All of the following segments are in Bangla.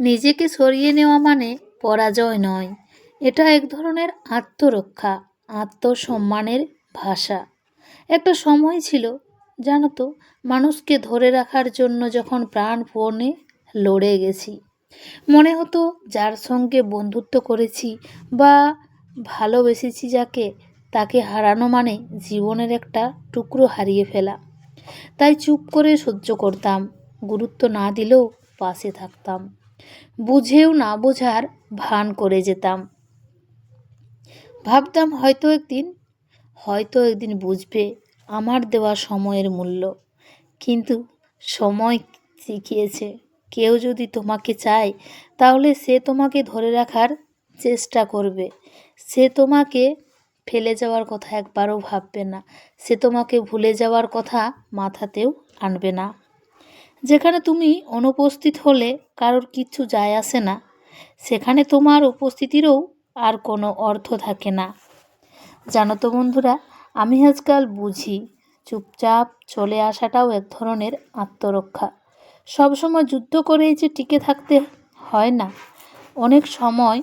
নিজেকে সরিয়ে নেওয়া মানে পরাজয় নয়। এটা এক ধরনের আত্মরক্ষা, আত্মসম্মানের ভাষা। একটা সময় ছিল, জানো তো, মানুষকে ধরে রাখার জন্য যখন প্রাণপণে লড়ে গেছি। মনে হতো যার সঙ্গে বন্ধুত্ব করেছি বা ভালোবেসেছি যাকে, তাকে হারানো মানে জীবনের একটা টুকরো হারিয়ে ফেলা। তাই চুপ করে সহ্য করতাম, গুরুত্ব না দিলেও পাশে থাকতাম। বুঝেও না বোঝার ভান করে যেতাম। ভাবতাম হয়তো একদিন হয়তো একদিন বুঝবে আমার দেওয়া সময়ের মূল্য। কিন্তু সময় শিখিয়েছে। কেউ যদি তোমাকে চায়, তাহলে সে তোমাকে ধরে রাখার চেষ্টা করবে। সে তোমাকে ফেলে যাওয়ার কথা একবারও ভাববে না। সে তোমাকে ভুলে যাওয়ার কথা মাথাতেও আনবে না। যেখানে তুমি অনুপস্থিত হলে কারোর কিচ্ছু যায় আসে না, সেখানে তোমার উপস্থিতিরও আর কোনো অর্থ থাকে না। জানো তো বন্ধুরা, আমি আজকাল বুঝি চুপচাপ চলে আসাটাও এক ধরনের আত্মরক্ষা। সবসময় যুদ্ধ করেই যে টিকে থাকতে হয় না, অনেক সময়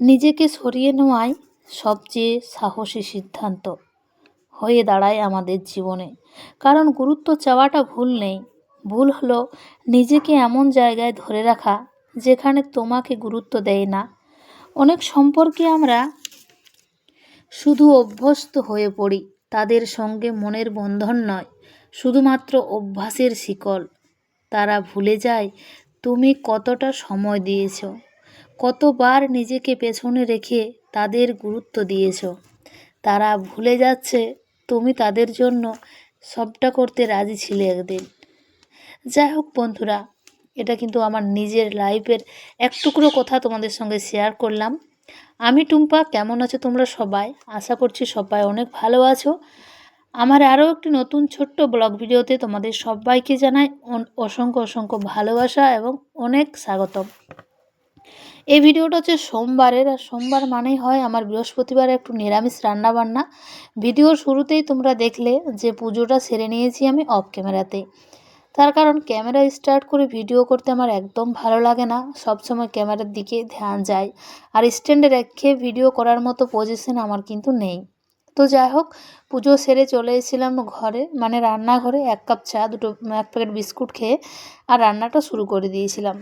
নিজেকে সরিয়ে নেওয়াই সবচেয়ে সাহসী সিদ্ধান্ত। হয়ে দাঁড়ায় আমাদের জীবনে। কারণ গুরুত্ব চাওয়াটা ভুল নেই। ভুল হলো নিজেকে এমন জায়গায় ধরে রাখা যেখানে তোমাকে গুরুত্ব দেয় না। অনেক সম্পর্কে আমরা শুধু অভ্যস্ত হয়ে পড়ি, তাদের সঙ্গে মনের বন্ধন নয়, শুধুমাত্র অভ্যাসের শিকল। তারা ভুলে যায় তুমি কতটা সময় দিয়েছ, কতবার নিজেকে পেছনে রেখে তাদের গুরুত্ব দিয়েছ। তারা ভুলে যাচ্ছে তুমি তাদের জন্য সবটা করতে রাজি ছিলে একদিন। যাই হোক বন্ধুরা, এটা কিন্তু আমার নিজের লাইফের এক টুকরো কথা তোমাদের সঙ্গে শেয়ার করলাম। আমি টুম্পা, কেমন আছো তোমরা সবাই? আশা করছি সবাই অনেক ভালো আছো। আমার আরও একটি নতুন ছোট্ট ব্লগ ভিডিওতে তোমাদের সবাইকে জানাই অসংখ্য অসংখ্য ভালোবাসা এবং অনেক স্বাগতম। এই ভিডিওটা হচ্ছে সোমবারের, আর সোমবার মানেই হয় আমার বৃহস্পতিবার একটু নিরামিষ রান্না বান্না ভিডিওর শুরুতেই তোমরা দেখলে যে পুজোটা সেরে নিয়েছি আমি অফ ক্যামেরাতে তার কারণ ক্যামেরা স্টার্ট করে ভিডিও করতে আমার একদম ভালো লাগে না। সবসময় ক্যামেরার দিকে ধ্যান যায়। আর স্ট্যান্ডে রেখে ভিডিও করার মতো পজিশন আমার কিন্তু নেই। তো যাই হোক, পুজো সেরে চলে এসেছিলাম ঘরে মানে রান্নাঘরে, এক কাপ চা, দুটো, এক প্যাকেট বিস্কুট খেয়ে, আর রান্নাটা শুরু করে দিয়েছিলাম।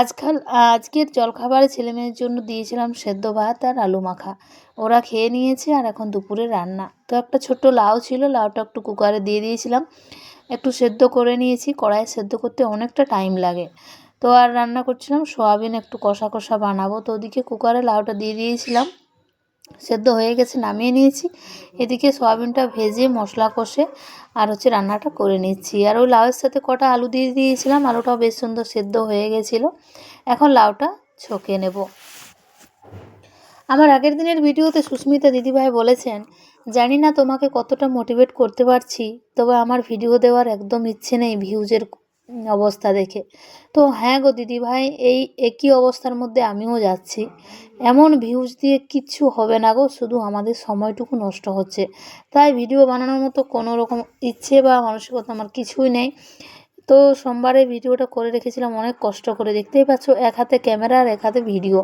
আজকাল, আজকের জলখাবারে ছেলেমেয়ের জন্য দিয়েছিলাম সেদ্ধ ভাত আর আলু মাখা। ওরা খেয়ে নিয়েছে আর এখন দুপুরে রান্না। তো একটা ছোট্ট লাউ ছিল, লাউটা একটু কুকারে দিয়ে দিয়েছিলাম। একটু সেদ্ধ করে নিয়েছি, কড়াইয়ে সেদ্ধ করতে অনেকটা টাইম লাগে। তো আর রান্না করছিলাম, সোয়াবিন একটু কষা কষা বানাবো। তো ওদিকে কুকারে লাউটা দিয়ে দিয়েছিলাম। সেদ্ধ হয়ে গেছে, নামিয়ে নিয়েছি। এদিকে সয়াবিনটা ভেজে মশলা কষে আর হচ্ছে রান্নাটা করে নিচ্ছি। আর ওই লাউয়ের সাথে কটা আলু দিয়ে দিয়েছিলাম, আলুটাও বেশ সুন্দর সেদ্ধ হয়ে গেছিল। এখন লাউটা ছকে নেব। আমার আগের দিনের ভিডিওতে সুস্মিতা দিদিভাই বলেছেন, জানি না তোমাকে কতটা মোটিভেট করতে পারছি, তবে আমার ভিডিও দেওয়ার একদম ইচ্ছে নেই ভিউজের অবস্থা দেখে। তো হ্যাঁ গো দিদিভাই, এই একই অবস্থার মধ্যে আমিও যাচ্ছি। এমন ভিউজ দিয়ে কিচ্ছু হবে না গো, শুধু আমাদের সময়টুকু নষ্ট হচ্ছে। তাই ভিডিও বানানোর মতো কোনো রকম ইচ্ছে বা মানসিকতা আমার কিছুই নেই। তো সোমবারে ভিডিওটা করে রেখেছিলাম, অনেক কষ্ট করে। দেখতেই পাচ্ছ, এক হাতে ক্যামেরা আর এক হাতে ভিডিও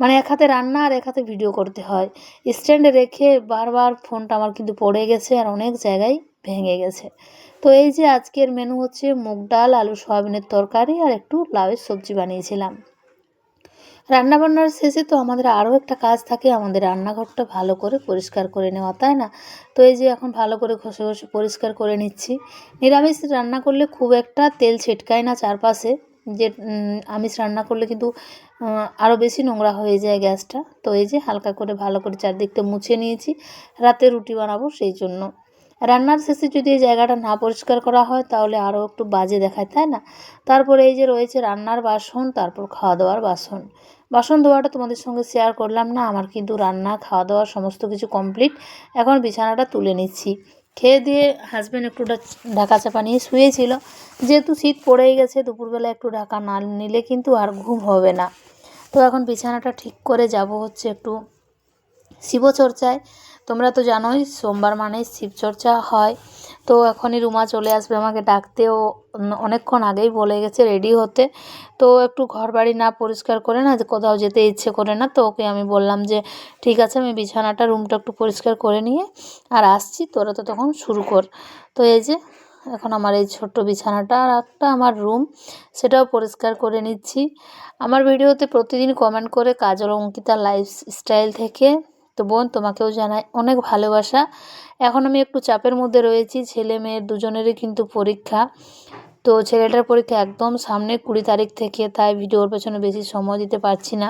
মানে এক হাতে রান্না আর এক হাতে ভিডিও করতে হয়। স্ট্যান্ডে রেখে বারবার ফোনটা আমার কিন্তু পড়ে গেছে আর অনেক জায়গায় ভেঙে গেছে। তো এই যে আজকের মেনু হচ্ছে মুগ ডাল, আলু সয়াবিনের তরকারি আর একটু লাউয়ের সবজি বানিয়েছিলাম। রান্নাবান্নার শেষে তো আমাদের আরও একটা কাজ থাকে, আমাদের রান্নাঘরটা ভালো করে পরিষ্কার করে নেওয়া, তাই না? তো এই যে এখন ভালো করে ঘষে ঘষে পরিষ্কার করে নিচ্ছি। নিরামিষ রান্না করলে খুব একটা তেল ছিটকায় না চারপাশে, যে আমিষ রান্না করলে কিন্তু আরও বেশি নোংরা হয়ে যায় গ্যাসটা। তো এই যে হালকা করে ভালো করে চারদিকটা মুছে নিয়েছি, রাতে রুটি বানাবো সেই জন্য। রান্নার শেষে যদি এই জায়গাটা না পরিষ্কার করা হয়, তাহলে আরও একটু বাজে দেখায়, তাই না? তারপরে এই যে রয়েছে রান্নার বাসন, তারপর খাওয়া দাওয়ার বাসন। বাসন ধোয়াটা তোমাদের সঙ্গে শেয়ার করলাম না, আমার কিন্তু রান্না খাওয়া দাওয়া সমস্ত কিছু কমপ্লিট এখন বিছানাটা তুলে নিচ্ছি। খেয়ে দিয়ে হাজব্যান্ড একটু ঢাকা চাপা নিয়ে শুয়েছিল। যেহেতু শীত পড়েই গেছে, দুপুরবেলা একটু ঢাকা না নিলে কিন্তু আর ঘুম হবে না। তো এখন বিছানাটা ঠিক করে যাব হচ্ছে একটু শিবচর্চায়। তোমরা তো জানোই সোমবার মানে শিবচর্চা হয়। তো এখনই রুমা চলে আসবে আমাকে ডাকতেও অনেকক্ষণ আগেই বলে গেছে রেডি হতে। তো একটু ঘর বাড়ি না পরিষ্কার করে না কোথাও যেতে ইচ্ছে করে না, তো ওকে আমি বললাম যে, ঠিক আছে, আমি বিছানাটা, রুমটা একটু পরিষ্কার করে নিয়ে আর আসছি, তোরা তো তখন শুরু কর। তো এই যে, এখন আমার এই ছোট্ট বিছানাটা আর একটা আমার রুম, সেটাও পরিষ্কার করে নিচ্ছি। আমার ভিডিওতে প্রতিদিন কমেন্ট করে কাজল অঙ্কিতা লাইফ স্টাইল থেকে তো বোন, তোমাকেও জানাই অনেক ভালোবাসা। এখন আমি একটু চাপের মধ্যে রয়েছি, ছেলে মেয়ের দুজনেরই কিন্তু পরীক্ষা। তো ছেলেটার পরীক্ষা একদম সামনে কুড়ি তারিখ থেকে, তাই ভিডিওর পেছনে বেশি সময় দিতে পারছি না।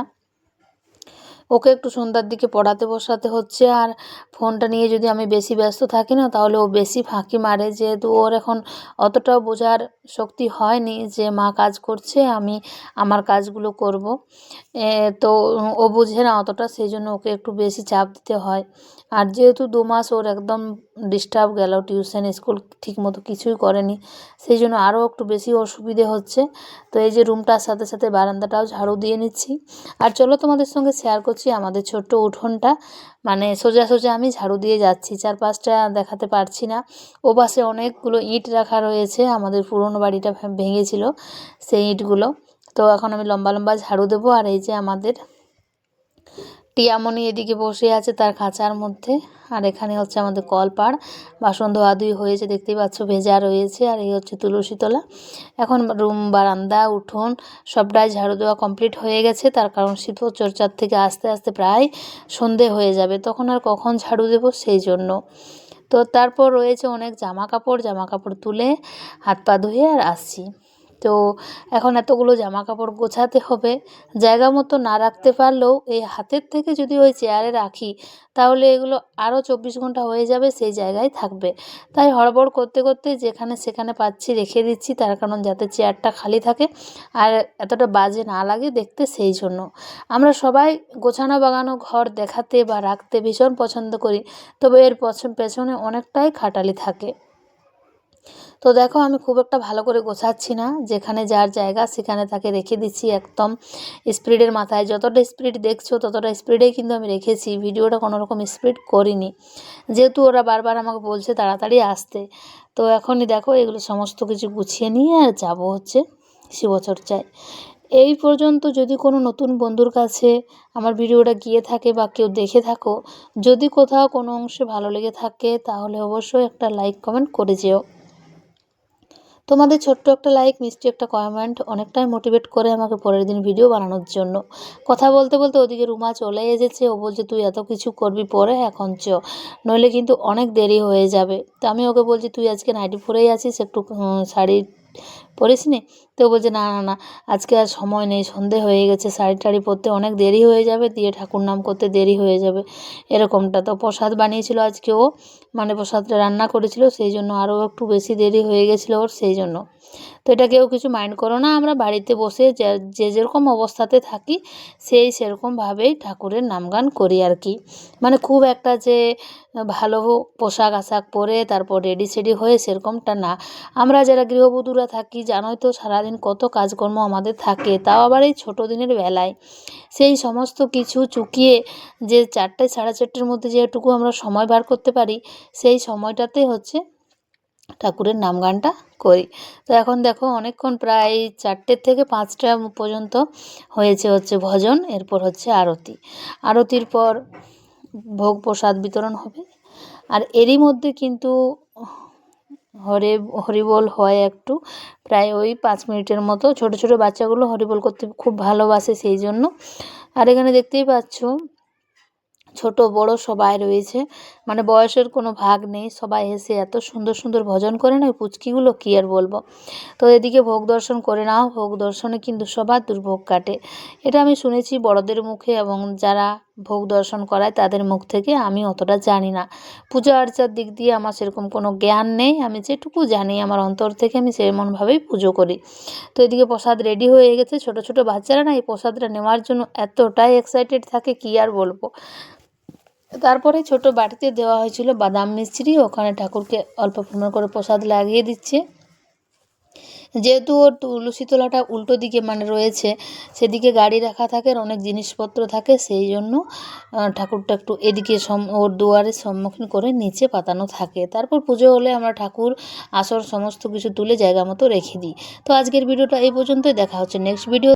ওকে একটু সন্ধ্যার দিকে পড়াতে বসাতে হচ্ছে আর ফোনটা নিয়ে যদি আমি বেশি ব্যস্ত থাকি না, তাহলে ও বেশি ফাঁকি মারে। যেহেতু ওর এখন অতটাও বোঝার শক্তি হয়নি যে মা কাজ করছে, আমি আমার কাজগুলো করব। তো ও বুঝে না অতটা, সেই জন্য ওকে একটু বেশি চাপ দিতে হয়। আর যেহেতু দু মাস ওর একদম ডিস্টার্ব গেল টিউশন স্কুল ঠিক মতো কিছুই করেনি, সেই জন্য আরও একটু বেশি অসুবিধে হচ্ছে। তো এই যে রুমটার সাথে সাথে বারান্দাটাও ঝাড়ু দিয়ে নিচ্ছি। আর চলো তোমাদের সঙ্গে শেয়ার করছি আমাদের ছোট্ট উঠোনটা। মানে সোজা সোজা আমি ঝাড়ু দিয়ে যাচ্ছি, চারপাশটা দেখাতে পারছি না। ও পাশে অনেকগুলো ইট রাখা রয়েছে, আমাদের পুরনো বাড়িটা ভেঙেছিল সেই ইটগুলো। তো এখন আমি লম্বা লম্বা ঝাড়ু দেবো, আর এই যে আমাদের টিয়ামণি এদিকে বসে আছে তার খাঁচার মধ্যে। আর এখানে হচ্ছে আমাদের কলপাড়। বাসন ধোয়াধুয়ি হয়েছে, দেখতেই পাচ্ছ ভেজা রয়েছে। আর এই হচ্ছে তুলসী তুলসীতলা এখন রুম, বারান্দা, উঠোন সবটাই ঝাড়ু দেওয়া কমপ্লিট হয়ে গেছে। তার কারণ শীত চর্চার থেকে আস্তে আস্তে প্রায় সন্ধে হয়ে যাবে। তখন আর কখন ঝাড়ু দেবো সেই জন্য। তো তারপর রয়েছে অনেক জামা কাপড় জামা কাপড় তুলে হাত পা ধুয়ে আর আসছি। তো এখন এতগুলো জামা কাপড় গোছাতে হবে। জায়গা মতো না রাখতে পারলেও এই হাতের থেকে যদি ওই চেয়ারে রাখি, তাহলে এগুলো আরও চব্বিশ ঘণ্টা হয়ে যাবে সেই জায়গায় থাকবে। তাই হড়বড় করতে করতে যেখানে সেখানে পাচ্ছি রেখে দিচ্ছি, তার কারণ যাতে চেয়ারটা খালি থাকে আর এতটা বাজে না লাগে দেখতে সেই জন্য। আমরা সবাই গোছানো বাগানো ঘর দেখাতে বা রাখতে ভীষণ পছন্দ করি, তবে এর পছন পেছনে অনেকটাই খাটালি থাকে। তো দেখো, আমি খুব একটা ভালো করে গোছাচ্ছি না। যেখানে যার জায়গা, সেখানে তাকে রেখে দিচ্ছি একদম স্পিডের মাথায়। যতটা স্পিড দেখছ, ততটা স্পিডেই কিন্তু আমি রেখেছি। ভিডিওটা কোনো রকম স্পিড করিনি। যেহেতু ওরা বারবার আমাকে বলছে তাড়াতাড়ি আসতে। তো এখনই দেখো, এগুলো সমস্ত কিছু গুছিয়ে নিয়ে আর যাব হচ্ছে শিবচর্চায় এই পর্যন্ত যদি কোনো নতুন বন্ধুর কাছে আমার ভিডিওটা গিয়ে থাকে বা কেউ দেখে থাকো, যদি কোথাও কোনো অংশে ভালো লেগে থাকে, তাহলে অবশ্যই একটা লাইক কমেন্ট করে যেও। তোমাদের ছোট্ট একটা লাইক মিষ্টি একটা কমেন্ট অনেকটাই মোটিভেট করে আমাকে পরের দিন ভিডিও বানানোর জন্য। কথা বলতে বলতে ওদিকে রুমা চলে এসেছে। ও বলছে, তুই এত কিছু করবি পরে, এখন চ। নইলে কিন্তু অনেক দেরি হয়ে যাবে। তো আমি ওকে বলছি, তুই আজকে নাইটি পরেই আছিস, একটু শাড়ি পরিস নি তো বলছে, না না না, আজকে আর সময় নেই, সন্ধে হয়ে গেছে, শাড়ি টাড়ি পরতে অনেক দেরি হয়ে যাবে, দিয়ে ঠাকুর নাম করতে দেরি হয়ে যাবে। এরকমটা। তো প্রসাদ বানিয়েছিল আজকে ও মানে প্রসাদটা রান্না করেছিল, সেই জন্য আরও একটু বেশি দেরি হয়ে গেছিল ওর, সেই জন্য। তো এটা কেউ কিছু মাইন্ড করো না, আমরা বাড়িতে বসে যে যেরকম অবস্থাতে থাকি, সেই সেরকমভাবেই ঠাকুরের নামগান করি আর কি। মানে খুব একটা যে ভালো পোশাক আশাক পরে তারপর রেডি সেডি হয়ে সেরকমটা না। আমরা যারা গৃহবধূরা থাকি জানোই তো সারাদিন কত কাজকর্ম আমাদের থাকে, তাও আবার এই ছোটো দিনের বেলায়। সেই সমস্ত কিছু চুকিয়ে যে চারটে, সাড়ে চারটের মধ্যে যেটুকু আমরা সময় বার করতে পারি, সেই সময়টাতে হচ্ছে ঠাকুরের নাম গানটা করি। তো এখন দেখো অনেকক্ষণ প্রায় চারটের থেকে পাঁচটা পর্যন্ত হয়েছে হচ্ছে ভজন, এরপর হচ্ছে আরতি। আরতির পর ভোগ প্রসাদ বিতরণ হবে। আর এরই মধ্যে কিন্তু হরে, হরিবল হয় একটু। প্রায় ওই পাঁচ মিনিটের মতো ছোট ছোট বাচ্চাগুলো হরিবল করতে খুব ভালোবাসে সেই জন্য। আর এখানে দেখতেই পাচ্ছ ছোট, বড় সবাই রয়েছে। মানে বয়সের কোনো ভাগ নেই। সবাই এসে এত সুন্দর সুন্দর ভজন করে না, ওই পুচকিগুলো কী আর বলব? তো এদিকে ভোগ দর্শন করে নাও। ভোগ দর্শনে কিন্তু সবার দুর্ভোগ কাটে। এটা আমি শুনেছি বড়দের মুখে এবং যারা ভোগ দর্শন করায় তাদের মুখ থেকে। আমি অতটা জানি না। পূজা আর্চার দিক দিয়ে আমার সেরকম কোনো জ্ঞান নেই। আমি যেটুকু জানি, আমার অন্তর থেকে আমি সেমনভাবেই পুজো করি। তো এদিকে প্রসাদ রেডি হয়ে গেছে। ছোট ছোট বাচ্চারা না এই প্রসাদটা নেওয়ার জন্য এতটাই এক্সাইটেড থাকে, কী আর বলব? তারপরে ছোট বাটিতে দেওয়া হয়েছিল বাদাম মিশ্রি ওখানে ঠাকুরকে অল্প পরিমাণ করে প্রসাদ লাগিয়ে দিচ্ছে। যেহেতু ওর তুলসী তলাটা উল্টো দিকে মানে রয়েছে, সেদিকে গাড়ি রাখা থাকে আর অনেক জিনিসপত্র থাকে, সেই জন্য ঠাকুরটা একটু এদিকে সম- ওর দুয়ারের সম্মুখীন করে নিচে পাতানো থাকে। তারপর পুজো হলে আমরা ঠাকুর, আসর, সমস্ত কিছু তুলে জায়গা মতো রেখে দিই। তো আজকের ভিডিওটা এই পর্যন্তই, দেখা হচ্ছে নেক্সট ভিডিও